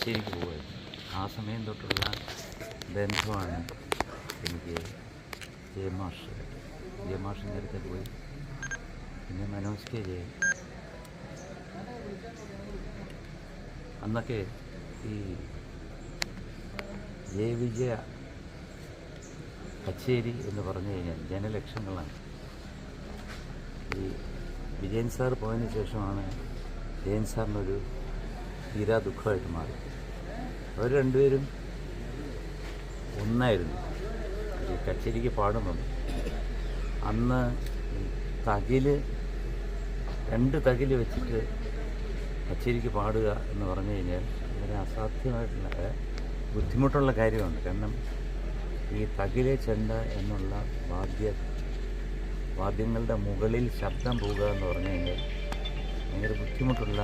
കച്ചേരിക്ക് പോകരുത് ആ സമയം തൊട്ടുള്ള ബന്ധമാണ് എനിക്ക് ജയമാഷ് ജയമാഷ് നേരത്തെ പോയി. പിന്നെ മനോജ് കെ ജയൻ. അന്നൊക്കെ ഈ ജയവിജയ കച്ചേരി എന്ന് പറഞ്ഞു കഴിഞ്ഞാൽ ജനലക്ഷങ്ങളാണ്. ഈ വിജയൻ സാർ പോയതിന് ശേഷമാണ് ജയൻ സാറിനൊരു തീരാ ദുഃഖമായിട്ട് മാറി. അവർ രണ്ടുപേരും ഒന്നായിരുന്നു. ഈ കച്ചേരിക്ക് പാടുമ്പം അന്ന് തകിൽ രണ്ട് തകിൽ വെച്ചിട്ട് കച്ചേരിക്ക് പാടുക എന്ന് പറഞ്ഞു കഴിഞ്ഞാൽ വളരെ അസാധ്യമായിട്ടുള്ള ബുദ്ധിമുട്ടുള്ള കാര്യമാണ്. കാരണം ഈ തകിലെ ചെണ്ട എന്നുള്ള വാദ്യ വാദ്യങ്ങളുടെ മുകളിൽ ശബ്ദം പോവുക എന്ന് പറഞ്ഞു കഴിഞ്ഞാൽ ഭയങ്കര ബുദ്ധിമുട്ടുള്ള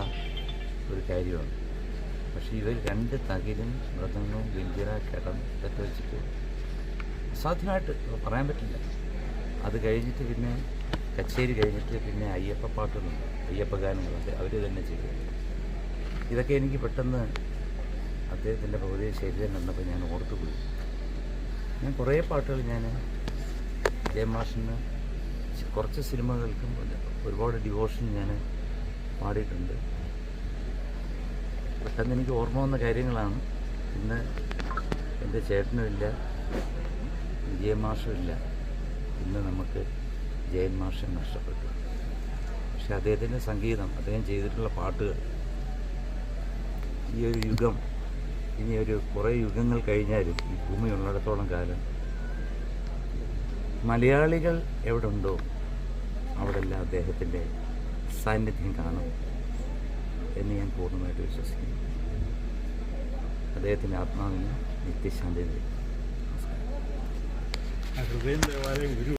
ഒരു കാര്യമാണ്. പക്ഷേ ഇവർ രണ്ട് തകിലും മൃദംഗവും കിടന്ന് ഇതൊക്കെ വെച്ചിട്ട് അസാധ്യമായിട്ട് പറയാൻ പറ്റില്ല. അത് കഴിഞ്ഞിട്ട് പിന്നെ കച്ചേരി കഴിഞ്ഞിട്ട് പിന്നെ അയ്യപ്പ പാട്ടുകളുണ്ട് അയ്യപ്പ ഗാനങ്ങളുണ്ട് അവർ തന്നെ ചെയ്തു. ഇതൊക്കെ എനിക്ക് പെട്ടെന്ന് അദ്ദേഹത്തിന്റെ ഭൗതിക ശരീരം കണ്ടപ്പോൾ ഞാൻ ഓർത്തുപോയി. ഞാൻ കുറേ പാട്ടുകൾ ഞാൻ ജയമാഷിന് കുറച്ച് സിനിമകൾക്കും ഒരുപാട് ഡിവോഷൻ ഞാൻ പാടിയിട്ടുണ്ട്. പെട്ടെന്ന് എനിക്ക് ഓർമ്മ വന്ന കാര്യങ്ങളാണ്. ഇന്ന് എന്റെ ചേട്ടനുമില്ല വിജയമാഷും ഇല്ല. ഇന്ന് നമുക്ക് ജയൻ മാഷൻ നഷ്ടപ്പെട്ടു. പക്ഷെ അദ്ദേഹത്തിന്റെ സംഗീതം അദ്ദേഹം ചെയ്തിട്ടുള്ള പാട്ടുകൾ ഈ ഒരു യുഗം ഇനി ഒരു കുറേ യുഗങ്ങൾ കഴിഞ്ഞാലും ഈ ഭൂമി ഉള്ളിടത്തോളം കാലം മലയാളികൾ എവിടെ ഉണ്ടോ അവിടെല്ലാം അദ്ദേഹത്തിന്റെ സാന്നിധ്യം കാണും. എന്ന് ഞാൻ പൂർണമായിട്ട് വിശ്വസിക്കുന്നു. അദ്ദേഹത്തിന്റെ ആത്മാവിന് നിത്യശാന്തി നൽകി ഹൃദയം ദേവാലയം ഗുരു